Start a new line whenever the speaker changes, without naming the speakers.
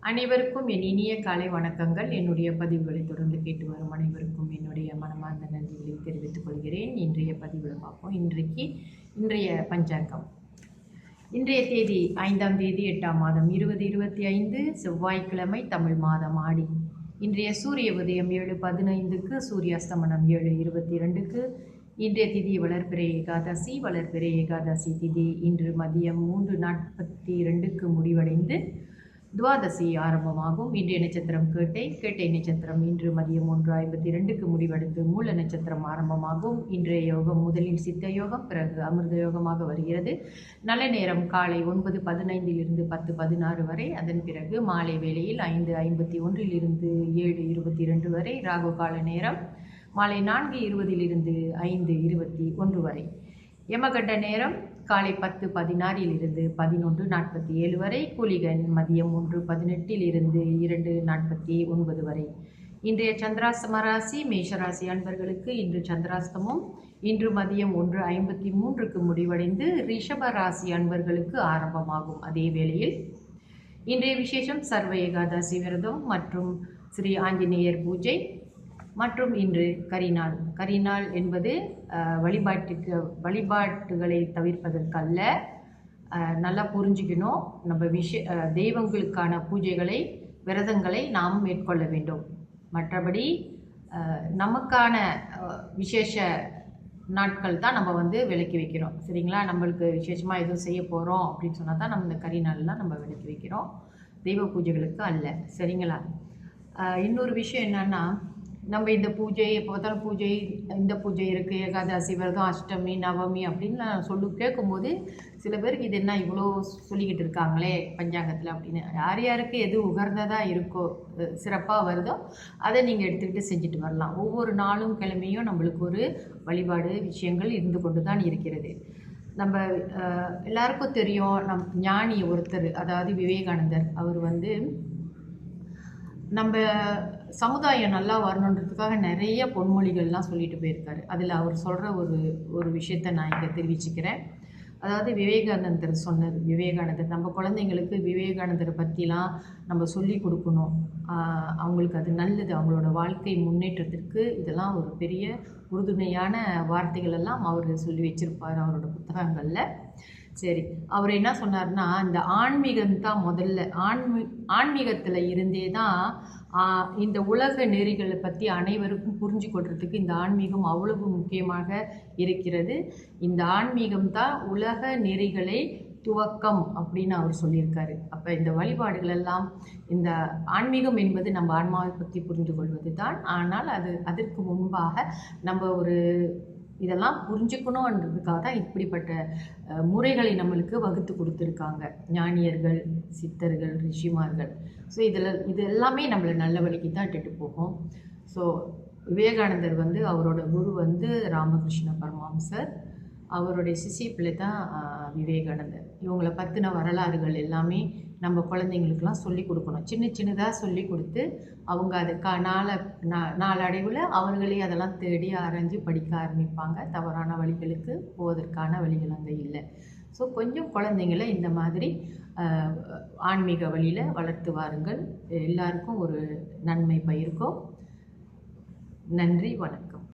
அனைவருக்கும் என் இனிய காலை வணக்கங்கள். என்னுடைய பதிவுகளை தொடர்ந்து கேட்டு வரும் அனைவருக்கும் என்னுடைய மனமார்ந்த நன்றிகளை தெரிவித்துக் கொள்கிறேன். இன்றைய பதிவில் பார்ப்போம். இன்றைக்கு இன்றைய பஞ்சாங்கம். இன்றைய தேதி ஐந்தாம் தேதி எட்டாம் மாதம் இருபது இருபத்தி ஐந்து செவ்வாய்க்கிழமை தமிழ் மாதம் ஆடி. இன்றைய சூரிய உதயம் ஏழு பதினைந்துக்கு சூரிய அஸ்தமனம் ஏழு இருபத்தி இரண்டுக்கு இன்றைய திதி வளர்பிறை ஏகாதசி. வளர்பிறை ஏகாதசி திதி இன்று மதியம் மூன்று நாற்பத்தி இரண்டுக்கு முடிவடைந்து துவாதசி ஆரம்பமாகும். இன்றைய நட்சத்திரம் கேட்டை கேட்டை நட்சத்திரம் இன்று மதியம் ஒன்று ஐம்பத்தி இரண்டுக்கு முடிவடைந்து மூல நட்சத்திரம் ஆரம்பமாகும். இன்றைய யோகம் முதலில் சித்த யோகம் பிறகு அமிர்த யோகமாக வருகிறது. நல்ல நேரம் காலை ஒன்பது பதினைந்திலிருந்து பத்து பதினாறு வரை. அதன் பிறகு மாலை வேளையில் ஐந்து ஐம்பத்தி ஒன்றிலிருந்து ஏழு இருபத்தி இரண்டு வரை. ராகு கால நேரம் மாலை நான்கு இருபதிலிருந்து ஐந்து இருபத்தி ஒன்று வரை. யமகண்ட நேரம் காலை பத்து பதினாறில் இருந்து பதினொன்று நாற்பத்தி ஏழு வரை கூலிகன் மதியம் ஒன்று பதினெட்டில் இருந்து இரண்டு நாற்பத்தி ஒன்பது வரை. இன்றைய சந்திராஸ்தம ராசி மேஷராசி அன்பர்களுக்கு இன்று சந்திராஸ்தமம் இன்று மதியம் ஒன்று ஐம்பத்தி மூன்றுக்கு முடிவடைந்து ரிஷப ராசி அன்பர்களுக்கு ஆரம்பமாகும். அதே வேளையில் இன்றைய விசேஷம் சர்வ ஏகாதசி விரதம் மற்றும் ஸ்ரீ ஆஞ்சநேயர் பூஜை. மற்றும் இன்று கரிநாள். கரிநாள் என்பது வழிபாட்டுக்கு வழிபாட்டுகளை தவிர்ப்பதற்கல்ல. நல்லா புரிஞ்சுக்கணும். நம்ம விஷ தெய்வங்களுக்கான பூஜைகளை விரதங்களை நாம் மேற்கொள்ள வேண்டும். மற்றபடி நமக்கான விசேஷ நாட்கள் தான் நம்ம வந்து விலக்கி வைக்கிறோம். சரிங்களா? நம்மளுக்கு விசேஷமாக எதுவும் செய்ய போகிறோம் அப்படின்னு சொன்னால் தான் நம்ம இந்த கறி நாள்லாம் நம்ம விலக்கி வைக்கிறோம். தெய்வ பூஜைகளுக்கு அல்ல. சரிங்களா? இன்னொரு விஷயம் என்னென்னா நம்ம இந்த பூஜை எப்போ பார்த்தாலும் பூஜை இந்த பூஜை இருக்குது ஏகாதசி விரதம் அஷ்டமி நவமி அப்படின்னு நான் சொல்லு கேட்கும்போது சில பேருக்கு இது என்ன இவ்வளோ சொல்லிக்கிட்டு இருக்காங்களே பஞ்சாங்கத்தில் அப்படின்னு. யார் யாருக்கு எது உகர்ந்ததாக இருக்கோ சிறப்பாக வருதோ அதை நீங்கள் எடுத்துக்கிட்டு செஞ்சுட்டு வரலாம். ஒவ்வொரு நாளும் கிழமையும் நம்மளுக்கு ஒரு வழிபாடு விஷயங்கள் இருந்து கொண்டு தான் இருக்கிறது. நம்ம எல்லாருக்கும் தெரியும் நம் ஞானி ஒருத்தர் அதாவது விவேகானந்தர் அவர் வந்து நம்ம சமுதாயம் நல்லா வரணுன்றதுக்காக நிறைய பொன்மொழிகள்லாம் சொல்லிட்டு போயிருக்காரு. அதில் அவர் சொல்கிற ஒரு ஒரு விஷயத்தை நான் இங்கே தெரிவிச்சுக்கிறேன். அதாவது விவேகானந்தர் சொன்னது விவேகானந்தர் நம்ம குழந்தைங்களுக்கு விவேகானந்தரை பற்றிலாம் நம்ம சொல்லி கொடுக்கணும். அவங்களுக்கு அது நல்லது. அவங்களோட வாழ்க்கை முன்னேற்றத்திற்கு இதெல்லாம் ஒரு பெரிய உறுதுணையான வார்த்தைகளெல்லாம் அவர் சொல்லி வச்சுருப்பார் அவரோட புத்தகங்களில். சரி. அவர் என்ன சொன்னார்னா இந்த ஆன்மீகம் தான் முதல்ல. ஆன்மீ ஆன்மீகத்தில் இருந்தே தான் இந்த உலக நெறிகளை பற்றி அனைவருக்கும் புரிஞ்சு கொள்றதுக்கு இந்த ஆன்மீகம் அவ்வளவு முக்கியமாக இருக்கிறது. இந்த ஆன்மீகம் தான் உலக நெறிகளை துவக்கம் அப்படின்னு அவர் சொல்லியிருக்காரு. அப்போ இந்த வழிபாடுகள் எல்லாம் இந்த ஆன்மீகம் என்பது நம்ம ஆன்மாவை பற்றி புரிந்து கொள்வது தான் ஆனால் அது அதற்கு முன்பாக நம்ம ஒரு இதெல்லாம் புரிஞ்சுக்கணுன்றதுக்காக தான் இப்படிப்பட்ட முறைகளை நம்மளுக்கு வகுத்து கொடுத்துருக்காங்க. ஞானியர்கள் சித்தர்கள் ரிஷிமார்கள். ஸோ இதில் இது எல்லாமே நம்மளை நல்ல வழிக்கு தான் இட்டுட்டு போகும். ஸோ விவேகானந்தர் வந்து அவரோட குரு வந்து ராமகிருஷ்ண பரமஹம்சர். அவருடைய சிசிய பிள்ளை தான் விவேகானந்தர். இவங்களை பற்றின வரலாறுகள் எல்லாமே நம்ம குழந்தைங்களுக்கெல்லாம் சொல்லி கொடுக்கணும். சின்ன சின்னதாக சொல்லி கொடுத்து அவங்க அது கா நாள நா- நாளடைவில் அவர்களே அதெல்லாம் தேடி ஆராய்ஞ்சு படிக்க ஆரம்பிப்பாங்க. தவறான வழிகளுக்கு போவதற்கான வழிகள் அங்கே இல்லை. ஸோ கொஞ்சம் குழந்தைங்கள இந்த மாதிரி ஆன்மீக வழியில் வளர்த்து வாருங்கள். எல்லாருக்கும் ஒரு நன்மை பயிருக்கும். நன்றி வணக்கம்.